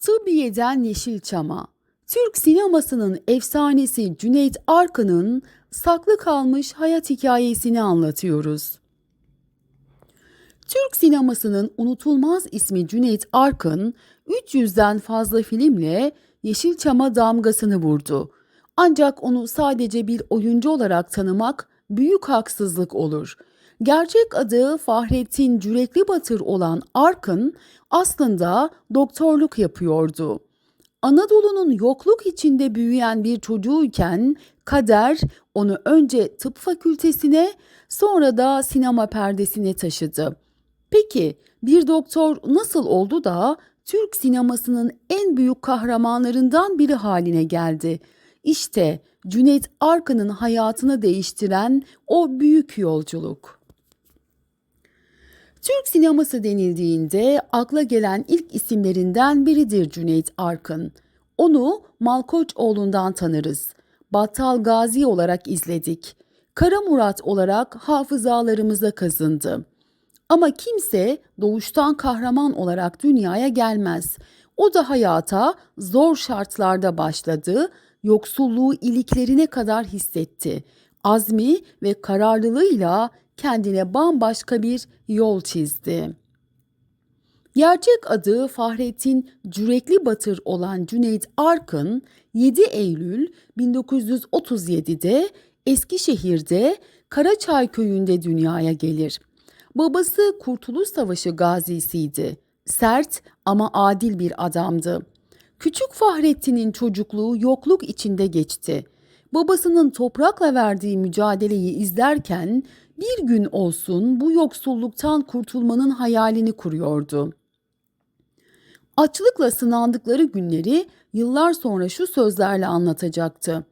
Tıbbiye'den Yeşilçam'a, Türk sinemasının efsanesi Cüneyt Arkın'ın saklı kalmış hayat hikayesini anlatıyoruz. Türk sinemasının unutulmaz ismi Cüneyt Arkın, 300'den fazla filmle Yeşilçam'a damgasını vurdu. Ancak onu sadece bir oyuncu olarak tanımak büyük haksızlık olur. Gerçek adı Fahrettin Cürekli Batır olan Arkın aslında doktorluk yapıyordu. Anadolu'nun yokluk içinde büyüyen bir çocuğuyken kader onu önce tıp fakültesine sonra da sinema perdesine taşıdı. Peki bir doktor nasıl oldu da Türk sinemasının en büyük kahramanlarından biri haline geldi? İşte Cüneyt Arkın'ın hayatını değiştiren o büyük yolculuk. Türk sineması denildiğinde akla gelen ilk isimlerinden biridir Cüneyt Arkın. Onu Malkoçoğlu'ndan tanırız. Battal Gazi olarak izledik. Kara Murat olarak hafızalarımıza kazındı. Ama kimse doğuştan kahraman olarak dünyaya gelmez. O da hayata zor şartlarda başladı, yoksulluğu iliklerine kadar hissetti. Azmi ve kararlılığıyla kendine bambaşka bir yol çizdi. Gerçek adı Fahrettin Cürekli Batır olan Cüneyt Arkın 7 Eylül 1937'de Eskişehir'de Karaçay köyünde dünyaya gelir. Babası Kurtuluş Savaşı gazisiydi. Sert ama adil bir adamdı. Küçük Fahrettin'in çocukluğu yokluk içinde geçti. Babasının toprakla verdiği mücadeleyi izlerken bir gün olsun bu yoksulluktan kurtulmanın hayalini kuruyordu. Açlıkla sınandıkları günleri yıllar sonra şu sözlerle anlatacaktı.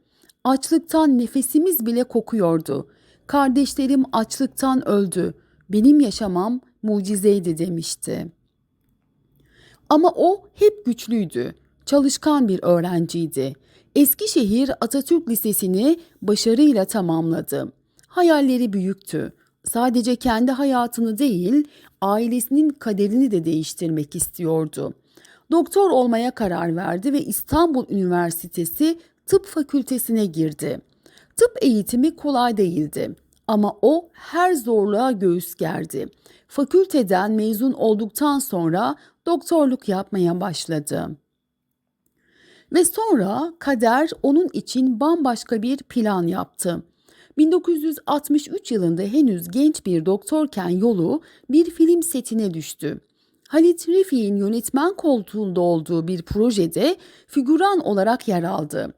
Açlıktan nefesimiz bile kokuyordu. Kardeşlerim açlıktan öldü. Benim yaşamam mucizeydi demişti. Ama o hep güçlüydü. Çalışkan bir öğrenciydi. Eskişehir Atatürk Lisesi'ni başarıyla tamamladı. Hayalleri büyüktü. Sadece kendi hayatını değil, ailesinin kaderini de değiştirmek istiyordu. Doktor olmaya karar verdi ve İstanbul Üniversitesi Tıp Fakültesine girdi. Tıp eğitimi kolay değildi ama o her zorluğa göğüs gerdi. Fakülteden mezun olduktan sonra doktorluk yapmaya başladı. Ve sonra kader onun için bambaşka bir plan yaptı. 1963 yılında henüz genç bir doktorken yolu bir film setine düştü. Halit Refik'in yönetmen koltuğunda olduğu bir projede figüran olarak yer aldı.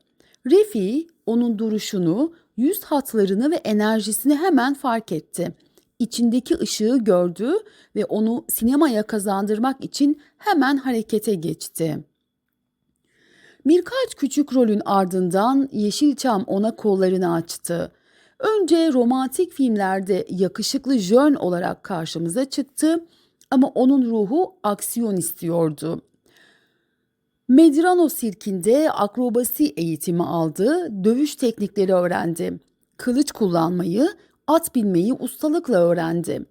Refik onun duruşunu, yüz hatlarını ve enerjisini hemen fark etti. İçindeki ışığı gördü ve onu sinemaya kazandırmak için hemen harekete geçti. Birkaç küçük rolün ardından Yeşilçam ona kollarını açtı. Önce romantik filmlerde yakışıklı jön olarak karşımıza çıktı ama onun ruhu aksiyon istiyordu. Medrano sirkinde akrobasi eğitimi aldı, dövüş teknikleri öğrendi. Kılıç kullanmayı, at binmeyi ustalıkla öğrendi.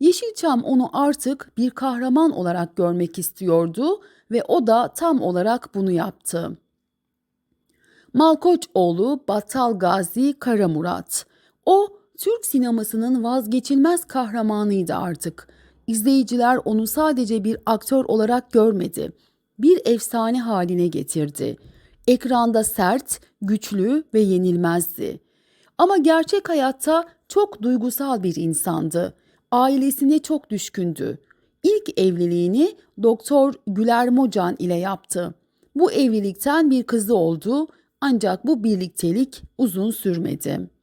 Yeşilçam onu artık bir kahraman olarak görmek istiyordu ve o da tam olarak bunu yaptı. Malkoçoğlu Battal Gazi Kara Murat. O Türk sinemasının vazgeçilmez kahramanıydı artık. İzleyiciler onu sadece bir aktör olarak görmedi. Bir efsane haline getirdi. Ekranda sert, güçlü ve yenilmezdi. Ama gerçek hayatta çok duygusal bir insandı. Ailesine çok düşkündü. İlk evliliğini Doktor Güler Mocan ile yaptı. Bu evlilikten bir kızı oldu ancak bu birliktelik uzun sürmedi.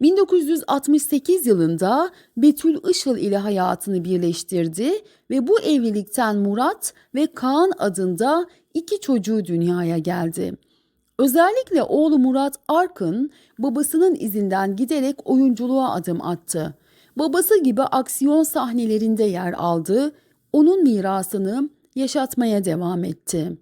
1968 yılında Betül Işıl ile hayatını birleştirdi ve bu evlilikten Murat ve Kaan adında iki çocuğu dünyaya geldi. Özellikle oğlu Murat Arkın babasının izinden giderek oyunculuğa adım attı. Babası gibi aksiyon sahnelerinde yer aldı, onun mirasını yaşatmaya devam etti.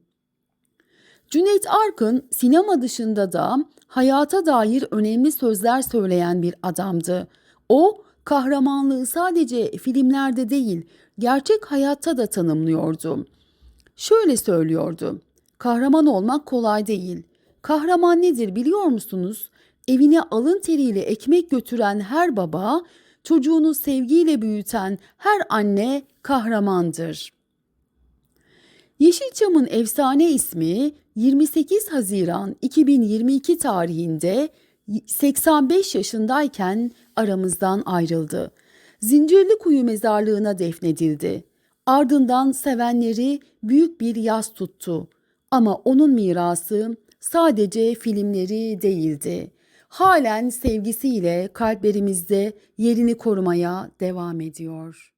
Cüneyt Arkın sinema dışında da hayata dair önemli sözler söyleyen bir adamdı. O kahramanlığı sadece filmlerde değil, gerçek hayatta da tanımlıyordu. Şöyle söylüyordu. Kahraman olmak kolay değil. Kahraman nedir biliyor musunuz? Evine alın teriyle ekmek götüren her baba, çocuğunu sevgiyle büyüten her anne kahramandır. Yeşilçam'ın efsane ismi 28 Haziran 2022 tarihinde 85 yaşındayken aramızdan ayrıldı. Zincirlikuyu mezarlığına defnedildi. Ardından sevenleri büyük bir yas tuttu. Ama onun mirası sadece filmleri değildi. Halen sevgisiyle kalplerimizde yerini korumaya devam ediyor.